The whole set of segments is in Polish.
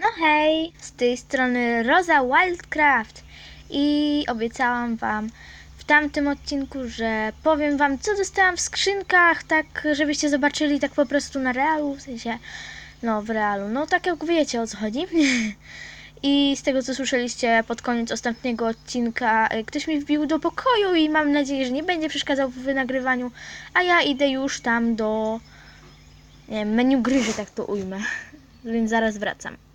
No hej, z tej strony Rosa Wildcraft i obiecałam wam w tamtym odcinku, że powiem wam co dostałam w skrzynkach, tak żebyście zobaczyli tak po prostu na realu, w sensie no w realu, no tak jak wiecie o co chodzi. I z tego co słyszeliście pod koniec ostatniego odcinka, y, ktoś mi wbił do pokoju i mam nadzieję, że nie będzie przeszkadzał w nagrywaniu, a ja idę już tam do nie menu gry, że tak to ujmę. Więc zaraz wracam.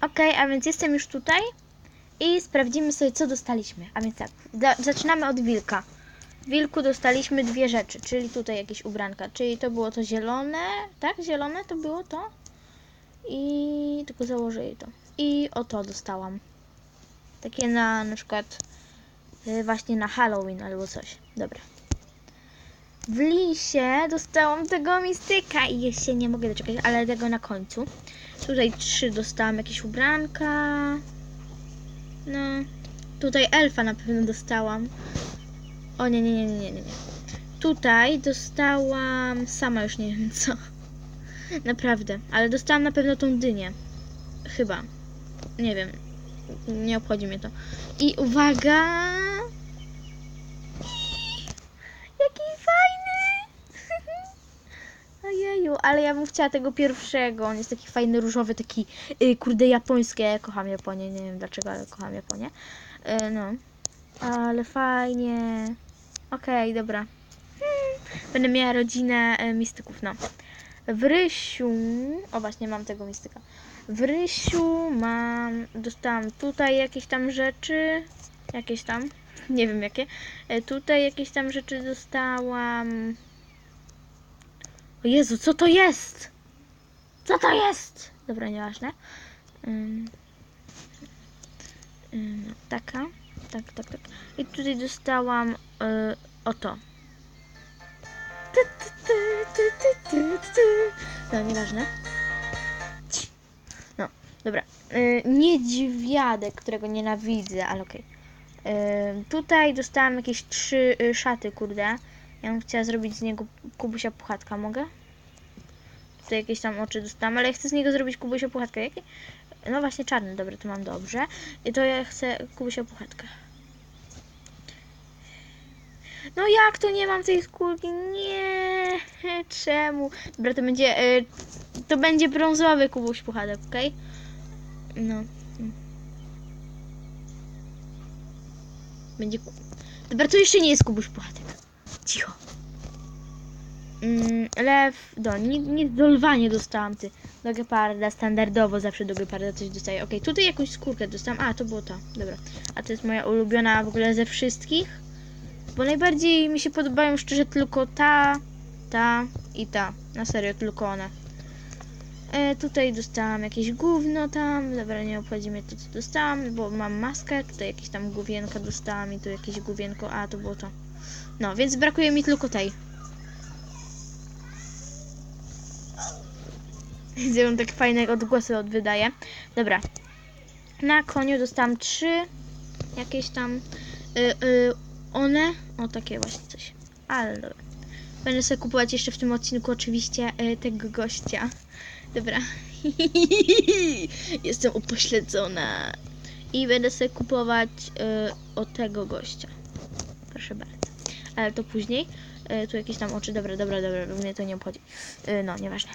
Okej, a więc jestem już tutaj i sprawdzimy sobie, co dostaliśmy. A więc tak, za- zaczynamy od wilka. Wilku dostaliśmy dwie rzeczy, czyli tutaj jakieś ubranka, czyli to było to zielone, tak? Zielone to było to. I tylko założę jej to. I oto dostałam. Takie na na przykład y, właśnie na Halloween albo coś. Dobra. W lisie dostałam tego mistyka i jeszcze się nie mogę doczekać, ale tego na końcu. Tutaj trzy dostałam jakieś ubranka. No. Tutaj elfa na pewno dostałam. O nie, nie, nie, nie, nie. nie. Tutaj dostałam sama już nie wiem co. Naprawdę, ale dostałam na pewno tą dynię. Chyba. Nie wiem. Nie obchodzi mnie to. I uwaga! Jaki fajny! Ojeju, ale ja bym chciała tego pierwszego. On jest taki fajny, różowy, taki y, kurde japoński. Ja kocham Japonię, nie wiem dlaczego, ale kocham Japonię. Y, no. Ale fajnie. Okej, dobra. Hmm, Będę miała rodzinę y, mistyków, no. W Rysiu... O właśnie, mam tego mistyka. W Rysiu mam... Dostałam tutaj jakieś tam rzeczy. Jakieś tam. Nie wiem jakie. Tutaj jakieś tam rzeczy dostałam. O Jezu, co to jest? Co to jest? Dobra, nieważne. Ym, ym, taka. Tak, tak, tak. I tutaj dostałam y, oto. No, nieważne. No, dobra. Y, niedźwiadek, którego nienawidzę, ale okej. Ym, tutaj dostałam jakieś trzy y, szaty, kurde. Ja bym chciała zrobić z niego Kubusia Puchatka, mogę? Tutaj jakieś tam oczy dostałam, ale ja chcę z niego zrobić Kubusia Puchatkę. Jaki? No właśnie czarny, dobra, to mam dobrze. I to ja chcę Kubusia Puchatkę. No jak to nie mam tej skórki? Nie, czemu? Dobra, to będzie, y, to będzie brązowy Kubuś Puchatek, okej? No. Będzie. Dobra, to jeszcze nie jest Kubuś Puchatek. Cicho. Mm, lew. Do, nic, nic do lwa nie dostałam ty. Do geparda standardowo zawsze do geparda coś dostaję. Okej, tutaj jakąś skórkę dostałam. A, to było to. Dobra. A to jest moja ulubiona w ogóle ze wszystkich. Bo najbardziej mi się podobają szczerze tylko ta, ta i ta. Na serio, tylko one. E, tutaj dostałam jakieś gówno tam. Dobra, nie obchodzi mnie to, co dostałam, bo mam maskę. Tutaj jakieś tam główienko dostałam i tu jakieś główienko. A, to było to. No, więc brakuje mi tylko tej. Widzę, on tak fajne odgłosy od wydaje. Dobra. Na koniu dostałam trzy jakieś tam y, y, one. O, takie właśnie coś. Ale dobra. Będę sobie kupować jeszcze w tym odcinku oczywiście y, tego gościa. Dobra. Jestem upośledzona. I będę sobie kupować y, o tego gościa. Proszę bardzo. Ale to później. Y, tu jakieś tam oczy. Dobra, dobra, dobra. Mnie to nie obchodzi. Y, no, nieważne.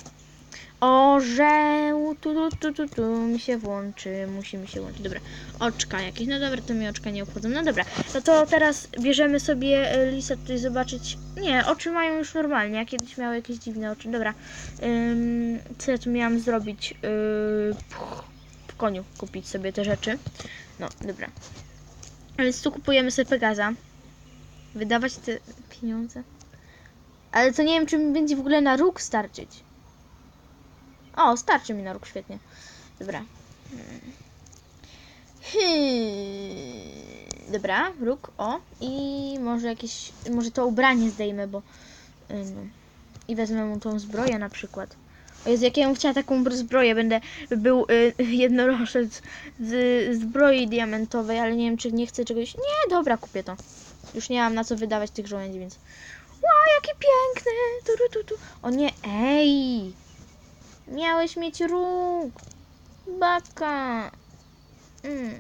Orzeł, tu, tu, tu, tu, tu mi się włączy, musi mi się włączyć. Dobra, oczka jakieś. No dobra, to mi oczka nie obchodzą. No dobra, no to teraz bierzemy sobie e, listę tutaj zobaczyć. Nie, oczy mają już normalnie. Ja kiedyś miały jakieś dziwne oczy. Dobra, Ym, co ja tu miałam zrobić? Yy, w koniu kupić sobie te rzeczy. No, dobra. Więc tu kupujemy sobie Pegaza. Wydawać te pieniądze. Ale to nie wiem, czy mi będzie w ogóle na róg starczyć. O, starczy mi na róg, świetnie. Dobra. Hmm. Dobra, róg, o. I może jakieś, może to ubranie zdejmę, bo... I wezmę mu tą zbroję na przykład. O Jezu, jak ja bym chciała taką br- zbroję, będę był y, jednorożec z zbroi diamentowej, ale nie wiem, czy nie chcę czegoś... Nie, dobra, kupię to. Już nie mam na co wydawać tych żołędzi, więc... Wow, jakie piękne! Tu, tu, tu. O nie, ej! Miałeś mieć róg. Baka. Mm.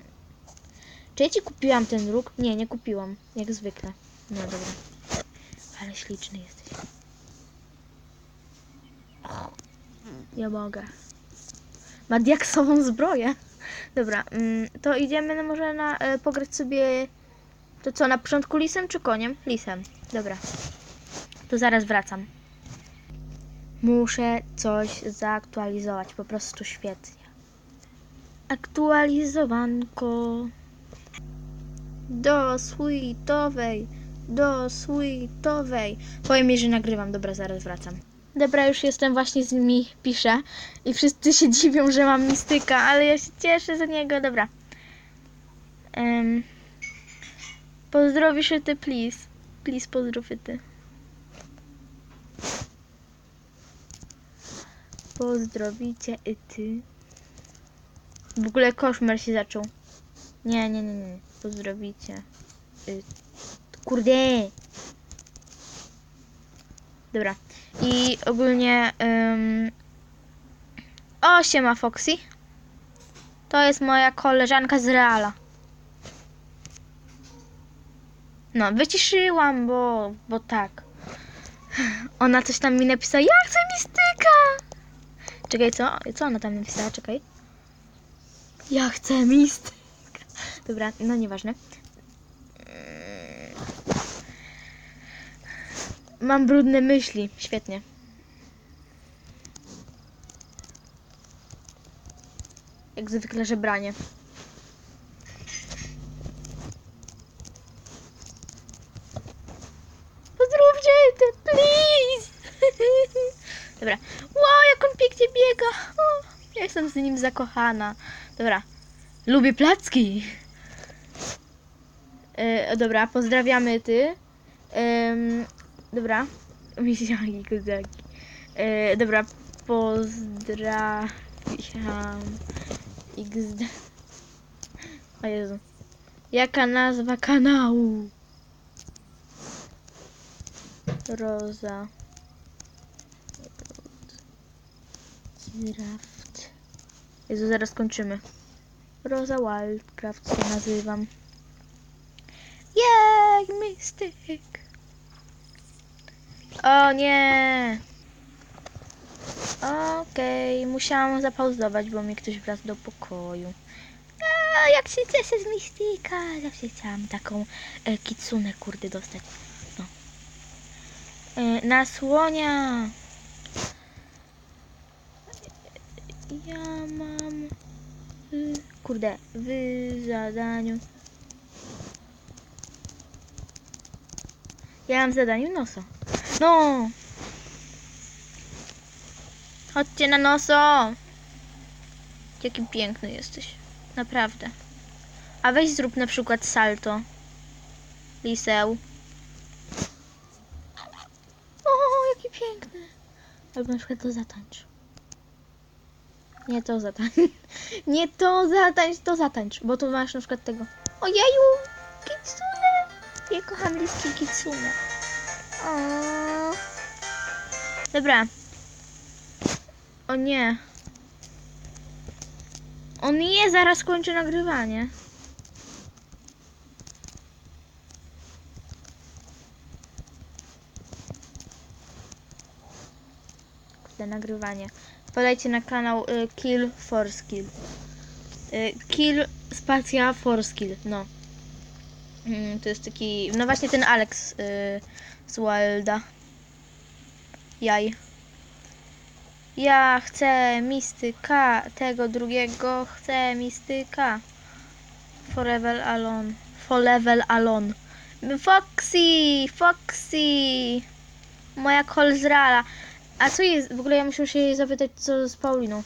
Czy ja ci kupiłam ten róg? Nie, nie kupiłam. Jak zwykle. No dobra. Ale śliczny jesteś. Och, Ja mogę. Ma diaksową zbroję. Dobra, mm, to idziemy może na e, pograć sobie. To co, na początku lisem czy koniem? Lisem. Dobra. To zaraz wracam. Muszę coś zaktualizować, po prostu świetnie. Aktualizowanko. Do sweetowej, do sweetowej. Powiem jej, że nagrywam, dobra, zaraz wracam. Dobra, już jestem, właśnie z nimi piszę i wszyscy się dziwią, że mam mistyka, ale ja się cieszę za niego, dobra. Um, pozdrowisz ty, please. Please, pozdrów ty. Pozdrowicie i ty. W ogóle koszmar się zaczął. Nie, nie, nie, nie. Pozdrowicie. Kurde. Dobra. I ogólnie. Um... O, siema Foxy. To jest moja koleżanka z Reala. No, wyciszyłam, bo, bo tak. Ona coś tam mi napisała. Ja chcę mistyka! Czekaj, co? Co ona tam napisała? Czekaj. Ja chcę mistyka. Dobra, no nieważne. Mam brudne myśli. Świetnie. Jak zwykle żebranie. Pozdrówcie ty, please! Dobra. Wow, jak on pięknie biega. O, ja jestem z nim zakochana. Dobra. Lubię placki. E, dobra, pozdrawiamy ty. Em, dobra. Misiaki, kozaki. E, dobra, pozdrawiam. XD. O Jezu. Jaka nazwa kanału? Roza. Craft. Jezu, zaraz kończymy. Rosa Wildcraft się nazywam. Jak mistyk. O nie. Okej, musiałam zapauzować, bo mi ktoś wraz do pokoju. A, jak się cieszę z mistyka. Zawsze chciałam taką e, kurde, dostać. No. E, na słonia. Ja mam... y, Kurde, w zadaniu... Ja mam w zadaniu nosa. No! Chodźcie na noso! Jaki piękny jesteś. Naprawdę. A weź zrób na przykład salto. Liseł. O, jaki piękny. Albo na przykład to zatańcz. Nie to zatańcz. Nie to zatańcz, to zatańcz. Bo tu masz na przykład tego. Ojeju! Kitsune! Ja kocham liski kitsune. O. Dobra. O nie. O nie, zaraz kończę nagrywanie. Kurde, nagrywanie. Podajcie na kanał y, Kill for Skill. Y, kill spacja for skill, no. Mm, to jest taki, no właśnie ten Alex y, z Wilda. Jaj. Ja chcę mistyka, tego drugiego chcę mistyka. Forever alone. Forever alone. Foxy, Foxy. Moja kolzrala. A co jest? W ogóle ja muszę się jej zapytać, co z Pauliną.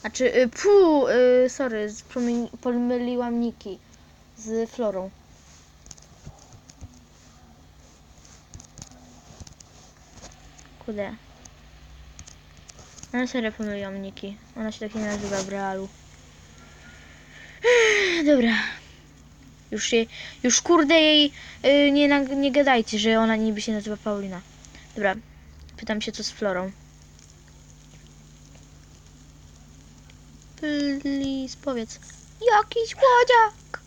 Znaczy, y, pu, y, sorry, z- pomyliłam Niki z Florą. Kurde. No serio pomyliłam Niki. Ona się tak nie nazywa w realu. Dobra. Już się, już kurde jej y, nie, nie gadajcie, że ona niby się nazywa Paulina. Dobra. Pytam się, co z Florą. Please, powiedz. Jakiś łodziak!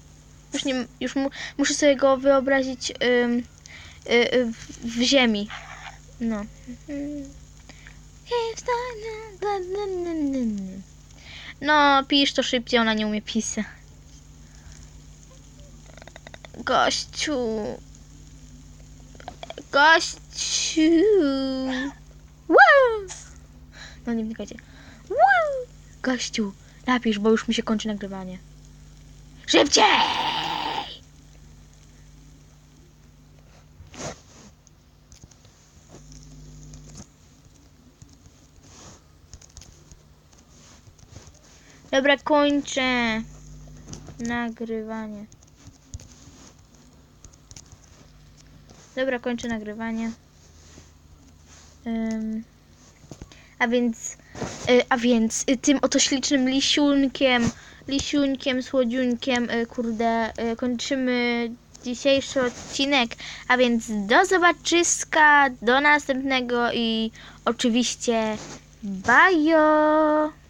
Już nie, już mu, muszę sobie go wyobrazić ym, y, y, w, w ziemi. No. No, pisz to szybciej, ona nie umie pisać. Gościu. Gościu. Wow. No nie wnikajcie. Wow. Gościu, napisz, bo już mi się kończy nagrywanie. Szybciej! Dobra, kończę nagrywanie. Dobra, kończę nagrywanie. Ym, a więc, y, a więc y, tym oto ślicznym lisiunkiem, lisiunkiem, słodziunkiem, y, kurde, kończymy dzisiejszy odcinek. A więc do zobaczyska, do następnego i oczywiście bajo!